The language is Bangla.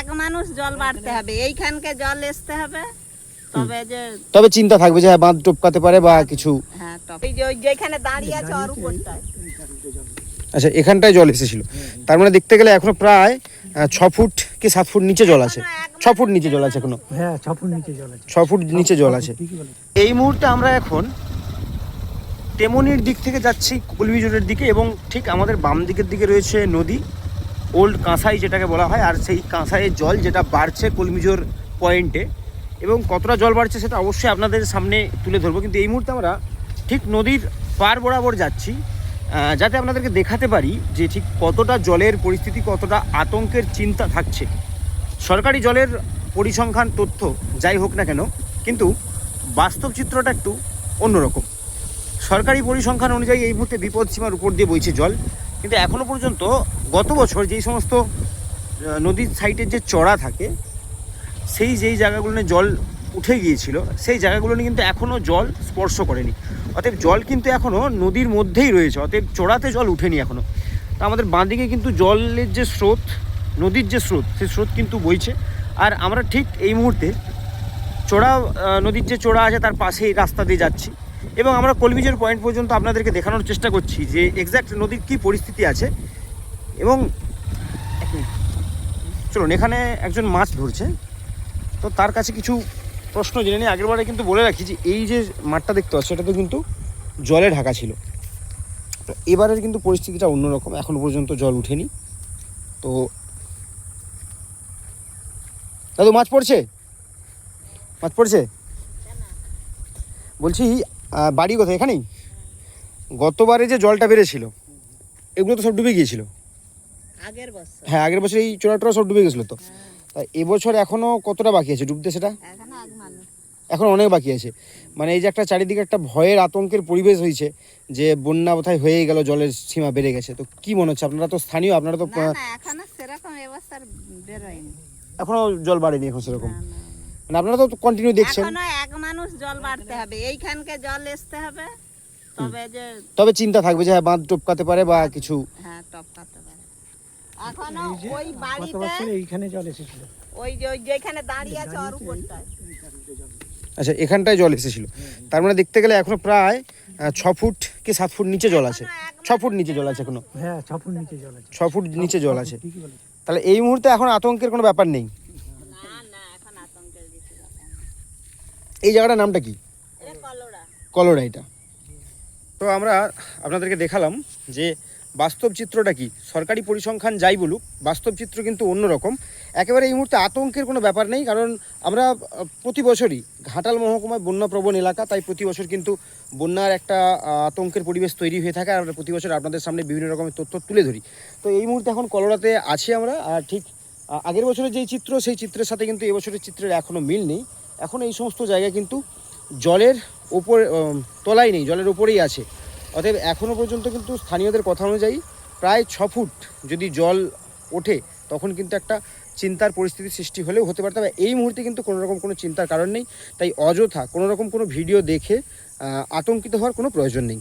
এক মানুষ জল বাড়তে হবে এইখানকে জল আসতে হবে। তবে যে তবে চিন্তা থাকবে যে হ্যাঁ বাঁধ টপকাতে পারে বা কিছু। হ্যাঁ এই যে যেখানে দাঁড়িয়ে আছে উপরটায়। আচ্ছা এখানটায় জল এসেছিল। তার মানে দেখতে গেলে এখনও প্রায় ছ ফুট কি সাত ফুট নিচে জল আছে। ছ ফুট নিচে জল আছে এখনও। হ্যাঁ ছ ফুট নিচে জল আছে। ছ ফুট নিচে জল আছে। এই মুহূর্তে আমরা এখন তেমনির দিক থেকে যাচ্ছি কলমিজোরের দিকে এবং ঠিক আমাদের বাম দিকের দিকে রয়েছে নদী। ওল্ড কাঁসাই যেটাকে বলা হয়, আর সেই কাঁসাইয়ের জল যেটা বাড়ছে কলমিজোর পয়েন্টে, এবং কতটা জল বাড়ছে সেটা অবশ্যই আপনাদের সামনে তুলে ধরবো। কিন্তু এই মুহূর্তে আমরা ঠিক নদীর পার বরাবর যাচ্ছি যাতে আপনাদেরকে দেখাতে পারি যে ঠিক কতটা জলের পরিস্থিতি, কতটা আতঙ্কের চিন্তা থাকছে। সরকারি জলের পরিসংখ্যান তথ্য যাই হোক না কেন, কিন্তু বাস্তব চিত্রটা একটু অন্যরকম। সরকারি পরিসংখ্যান অনুযায়ী এই মুহূর্তে বিপদ সীমার উপর দিয়ে বইছে জল। কিন্তু এখনও পর্যন্ত গত বছর যেই সমস্ত নদীর সাইডের যে চড়া থাকে, সেই যেই জায়গাগুলো জল উঠে গিয়েছিল, সেই জায়গাগুলো নিয়ে কিন্তু এখনও জল স্পর্শ করেনি। অতএব জল কিন্তু এখনও নদীর মধ্যেই রয়েছে, অতএব চড়াতে জল উঠেনি এখনও তো আমাদের বাঁদিকে কিন্তু জলের যে স্রোত, নদীর যে স্রোত, সেই স্রোত কিন্তু বইছে। আর আমরা ঠিক এই মুহূর্তে চড়া নদীর যে চড়া আছে, তার পাশেই রাস্তা দিয়ে যাচ্ছি। এবং আমরা কলমিজের পয়েন্ট পর্যন্ত আপনাদেরকে দেখানোর চেষ্টা করছি যে এক্স্যাক্ট নদীর কী পরিস্থিতি আছে। এবং চলুন, এখানে একজন মাছ ধরছে। তো তার কাছে কিছু প্রশ্ন জেনে নিই আগেরবারে কিন্তু বলে রাখি যে এই যে মাঠটা দেখতে পাচ্ছ এটা তো কিন্তু জলে ঢাকা ছিল। তো এবারের কিন্তু পরিস্থিতিটা অন্যরকম। এখনও পর্যন্ত জল উঠেনি। তো দাদু, মাছ পড়ছে? মাছ পড়ছে? বলছি বাড়ি কোথায়? এখানেই? গতবারে যে জলটা বেড়েছিল এগুলো তো সব ডুবে গিয়েছিল। আগের বছর। হ্যাঁ আগের বছর এই চোরা টোরা সব ডুবে গেছিল তো। তা এবছর এখনও কতটা বাকি আছে? ডুবতে সেটা? এখনও অনেক বাকি আছে। মানে এই যে একটা চারিদিকে একটা ভয়ের আতঙ্কের পরিবেশ হয়েছে যে বন্যা কোথায় হয়ে গেল জলের সীমা বেড়ে গেছে। তো কি মনে হচ্ছে? আপনারা তো স্থানীয় আপনারা তো এখনও জল বাড়েনি এখন সেরকম। মানে আপনারা তো কন্টিনিউ দেখছেন। এক মানুষ জল বাড়তে হবে এইখানকে জল আসতে হবে তবে যে তবে চিন্তা থাকবে যে হ্যাঁ বাঁধ টপকাতে পারে বা কিছু। হ্যাঁ টপকাতে পারে। এখনও ওই বাড়িতে বছর এইখানে জল এসেছিল। ওই যে ওই যেখানে দাঁড়িয়ে আছে ওর উপরটায়। আচ্ছা এখানটায় জল এসেছিল। তার মানে দেখতে গেলে এখনও প্রায় ছ ফুট কি সাত ফুট নিচে জল আছে। ছ ফুট নিচে জল আছে এখনও। হ্যাঁ ছ ফুট নিচে জল আছে। ছ ফুট নিচে জল আছে। তাহলে এই মুহূর্তে এখন আতঙ্কের কোনো ব্যাপার নেই না না এখন আতঙ্কের বেশি ব্যাপার না। এই জায়গাটার নামটা কি? কলোরা। এটা। তো আমরা আপনাদেরকে দেখালাম যে বাস্তব চিত্রটা কি। সরকারি পরিসংখ্যান যাই বলুক বাস্তব চিত্র কিন্তু অন্যরকম একেবারে এই মুহূর্তে আতঙ্কের কোনো ব্যাপার নেই কারণ আমরা প্রতি বছরই ঘাটাল মহকুমায় বন্যাপ্রবণ এলাকা তাই প্রতি বছর কিন্তু বন্যার একটা আতঙ্কের পরিবেশ তৈরি হয়ে থাকে আর আমরা প্রতি বছর আপনাদের সামনে বিভিন্ন রকমের তথ্য তুলে ধরি। তো এই মুহূর্তে এখন কলোরাতে আছি আমরা আর ঠিক আগের বছরের যেই চিত্র সেই চিত্রের সাথে কিন্তু এবছরের চিত্রের এখনও মিল নেই। এখন এই সমস্ত জায়গা কিন্তু জলের ওপর তলাই নেই, জলের ওপরেই আছে। অতএব এখনও পর্যন্ত কিন্তু স্থানীয়দের কথা অনুযায়ী প্রায় ছ ফুট যদি জল ওঠে, তখন কিন্তু একটা চিন্তার পরিস্থিতির সৃষ্টি হলেও হতে পারে। তবে এই মুহূর্তে কিন্তু কোনো রকম কোনো চিন্তার কারণ নেই। তাই অযথা কোনো রকম কোনো ভিডিও দেখে আতঙ্কিত হওয়ার কোনো প্রয়োজন নেই।